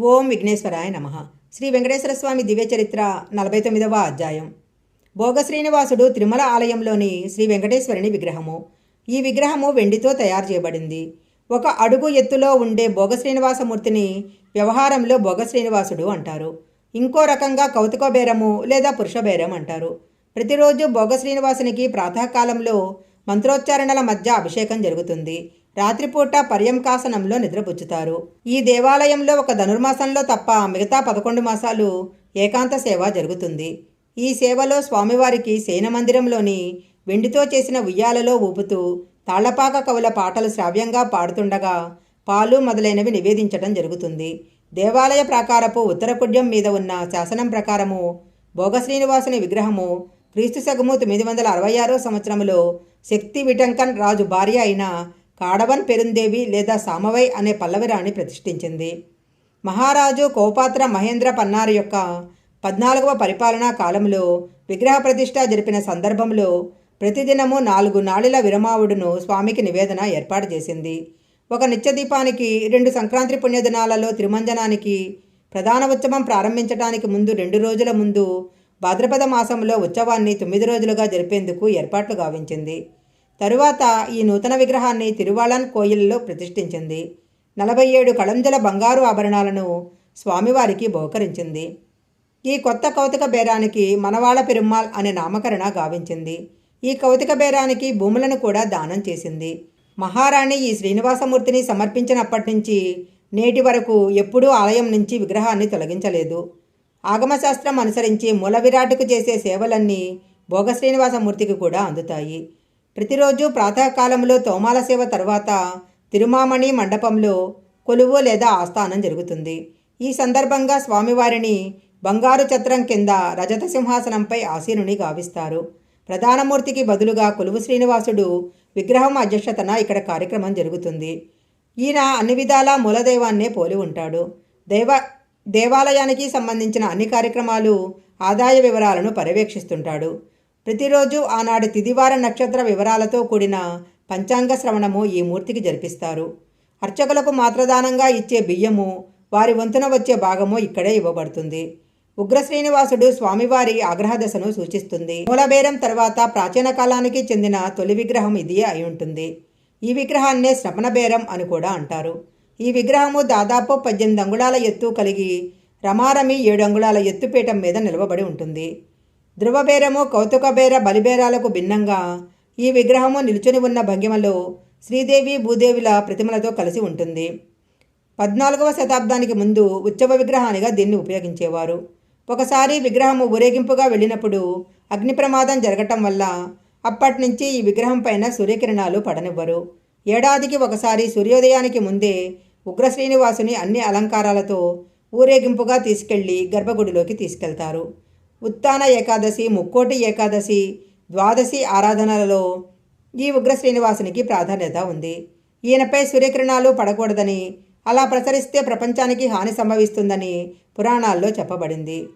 ఓం విఘ్నేశ్వరాయ నమ. శ్రీ వెంకటేశ్వర స్వామి దివ్య చరిత్ర నలభై తొమ్మిదవ అధ్యాయం. భోగ శ్రీనివాసుడు తిరుమల ఆలయంలోని శ్రీ వెంకటేశ్వరుని విగ్రహము. ఈ విగ్రహము వెండితో తయారు చేయబడింది. ఒక అడుగు ఎత్తులో ఉండే భోగ శ్రీనివాసమూర్తిని వ్యవహారంలో భోగ శ్రీనివాసుడు అంటారు. ఇంకో రకంగా కౌతుక బేరము లేదా పురుషబేరం అంటారు. ప్రతిరోజు భోగ శ్రీనివాసునికి ప్రాతకాలంలో మంత్రోచ్చారణల మధ్య అభిషేకం జరుగుతుంది. రాత్రిపూట పర్యంకాసనంలో నిద్రపుచ్చుతారు. ఈ దేవాలయంలో ఒక ధనుర్మాసంలో తప్ప మిగతా పదకొండు మాసాలు ఏకాంత సేవ జరుగుతుంది. ఈ సేవలో స్వామివారికి శయన మందిరంలోని వెండితో చేసిన ఉయ్యాలలో ఊపుతూ తాళ్ళపాక కవుల పాటలు శ్రావ్యంగా పాడుతుండగా పాలు మొదలైనవి నివేదించడం జరుగుతుంది. దేవాలయ ప్రాకారపు ఉత్తర కుడ్యం మీద ఉన్న శాసనం ప్రకారము భోగ శ్రీనివాసుని విగ్రహము క్రీస్తు శకము తొమ్మిది వందల అరవై ఆరో సంవత్సరంలో శక్తి విటంకన్ రాజు భార్య అయిన కాడవన్ పెరుందేవి లేదా సామవై అనే పల్లవిరాణి ప్రతిష్ఠించింది. మహారాజు కోపాత్ర మహేంద్ర పన్నారి యొక్క పద్నాలుగవ పరిపాలనా కాలంలో విగ్రహ ప్రతిష్ఠ జరిపిన సందర్భంలో ప్రతిదినము నాలుగు నాళిల విరమావుడును స్వామికి నివేదన ఏర్పాటు చేసింది. ఒక నిత్యదీపానికి రెండు సంక్రాంతి పుణ్యదినాలలో తిరుమంజనానికి ప్రధాన ఉత్సవం ప్రారంభించడానికి ముందు రెండు రోజుల ముందు భాద్రపద మాసంలో ఉత్సవాన్ని తొమ్మిది రోజులుగా జరిపేందుకు ఏర్పాట్లు గావించింది. తరువాత ఈ నూతన విగ్రహాన్ని తిరువాళన్ కోయిల్లో ప్రతిష్ఠించింది. నలభై ఏడు కళంజల బంగారు ఆభరణాలను స్వామివారికి బహుకరించింది. ఈ కొత్త కౌతుక బేరానికి మనవాళ పెరుమాల్ అనే నామకరణ గావించింది. ఈ కౌతుక బేరానికి భూములను కూడా దానం చేసింది. మహారాణి ఈ శ్రీనివాసమూర్తిని సమర్పించినప్పటి నుంచి నేటి వరకు ఎప్పుడూ ఆలయం నుంచి విగ్రహాన్ని తొలగించలేదు. ఆగమశాస్త్రం అనుసరించి మూల విరాటుకు చేసే సేవలన్నీ భోగ శ్రీనివాసమూర్తికి కూడా అందుతాయి. ప్రతిరోజు ప్రాతకాలంలో తోమాల సేవ తర్వాత తిరుమామణి మండపంలో కొలువు లేదా ఆస్థానం జరుగుతుంది. ఈ సందర్భంగా స్వామివారిని బంగారు చత్రం కింద రజత సింహాసనంపై ఆసీనుని గావిస్తారు. ప్రధానమూర్తికి బదులుగా కొలువు శ్రీనివాసుడు విగ్రహం అధ్యక్షతన ఇక్కడ కార్యక్రమం జరుగుతుంది. ఈయన అన్ని విధాల మూలదైవాన్నే పోలి ఉంటాడు. దైవ దేవాలయానికి సంబంధించిన అన్ని కార్యక్రమాలు ఆదాయ వివరాలను పర్యవేక్షిస్తుంటాడు. ప్రతిరోజు ఆనాటి తిదివార నక్షత్ర వివరాలతో కూడిన పంచాంగ శ్రవణము ఈ మూర్తికి జరిపిస్తారు. అర్చకులకు మాత్రదానంగా ఇచ్చే బియ్యము వారి వంతున వచ్చే భాగము ఇక్కడే ఇవ్వబడుతుంది. ఉగ్ర శ్రీనివాసుడు స్వామివారి ఆగ్రహదశను సూచిస్తుంది. మూలబేరం తర్వాత ప్రాచీన కాలానికి చెందిన తొలి విగ్రహం ఇదే అయి ఉంటుంది. ఈ విగ్రహాన్నే శ్రవణ బేరం అని కూడా అంటారు. ఈ విగ్రహము దాదాపు పద్దెనిమిది అంగుళాల ఎత్తు కలిగి రమారమి ఏడు అంగుళాల ఎత్తుపీఠం మీద నిలవబడి ఉంటుంది. ధ్రువబేరము కౌతుకబేర బలిబేరాలకు భిన్నంగా ఈ విగ్రహము నిలుచుని ఉన్న భంగిమలో శ్రీదేవి భూదేవిల ప్రతిమలతో కలిసి ఉంటుంది. పద్నాలుగవ శతాబ్దానికి ముందు ఉత్సవ విగ్రహానిగా దీన్ని ఉపయోగించేవారు. ఒకసారి విగ్రహము ఊరేగింపుగా వెళ్ళినప్పుడు అగ్ని ప్రమాదం జరగటం వల్ల అప్పటి నుంచి ఈ విగ్రహం పైన సూర్యకిరణాలు పడనివ్వరు. ఏడాదికి ఒకసారి సూర్యోదయానికి ముందే ఉగ్ర శ్రీనివాసుని అన్ని అలంకారాలతో ఊరేగింపుగా తీసుకెళ్ళి గర్భగుడిలోకి తీసుకెళ్తారు. ఉత్తాన ఏకాదశి ముక్కోటి ఏకాదశి ద్వాదశి ఆరాధనలలో ఈ ఉగ్ర శ్రీనివాసునికి ప్రాధాన్యత ఉంది. ఈయనపై సూర్యకిరణాలు పడకూడదని అలా ప్రసరిస్తే ప్రపంచానికి హాని సంభవిస్తుందని పురాణాల్లో చెప్పబడింది.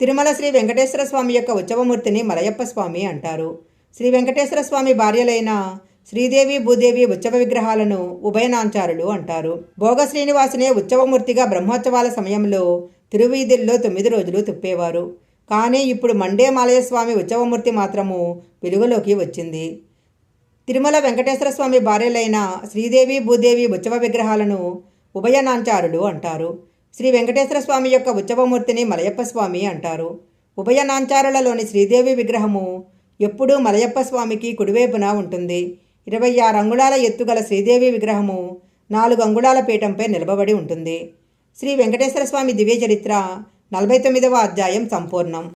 తిరుమల శ్రీ వెంకటేశ్వర స్వామి యొక్క ఉత్సవమూర్తిని మలయప్ప స్వామి అంటారు. శ్రీ వెంకటేశ్వర స్వామి భార్యలైన శ్రీదేవి భూదేవి ఉత్సవ విగ్రహాలను ఉభయనాంచారులు అంటారు. భోగ శ్రీనివాసునే ఉత్సవమూర్తిగా బ్రహ్మోత్సవాల సమయంలో తిరువీధుల్లో తొమ్మిది రోజులు తిప్పేవారు. కానీ ఇప్పుడు మండే మాలయస్వామి ఉత్సవమూర్తి మాత్రము వెలుగులోకి వచ్చింది. తిరుమల వెంకటేశ్వర స్వామి భార్యలైన శ్రీదేవి భూదేవి ఉత్సవ విగ్రహాలను ఉభయనాంచారులు అంటారు. శ్రీ వెంకటేశ్వర స్వామి యొక్క ఉత్సవమూర్తిని మలయప్ప స్వామి అంటారు. ఉభయనాంచారులలోని శ్రీదేవి విగ్రహము ఎప్పుడూ మలయప్ప స్వామికి కుడివైపున ఉంటుంది. ఇరవై ఆరు అంగుళాల ఎత్తుగల శ్రీదేవి విగ్రహము నాలుగు అంగుళాల పీఠంపై నిలబడి ఉంటుంది. శ్రీ వెంకటేశ్వర స్వామి దివ్య చరిత్ర నలభై తొమ్మిదవ అధ్యాయం సంపూర్ణం.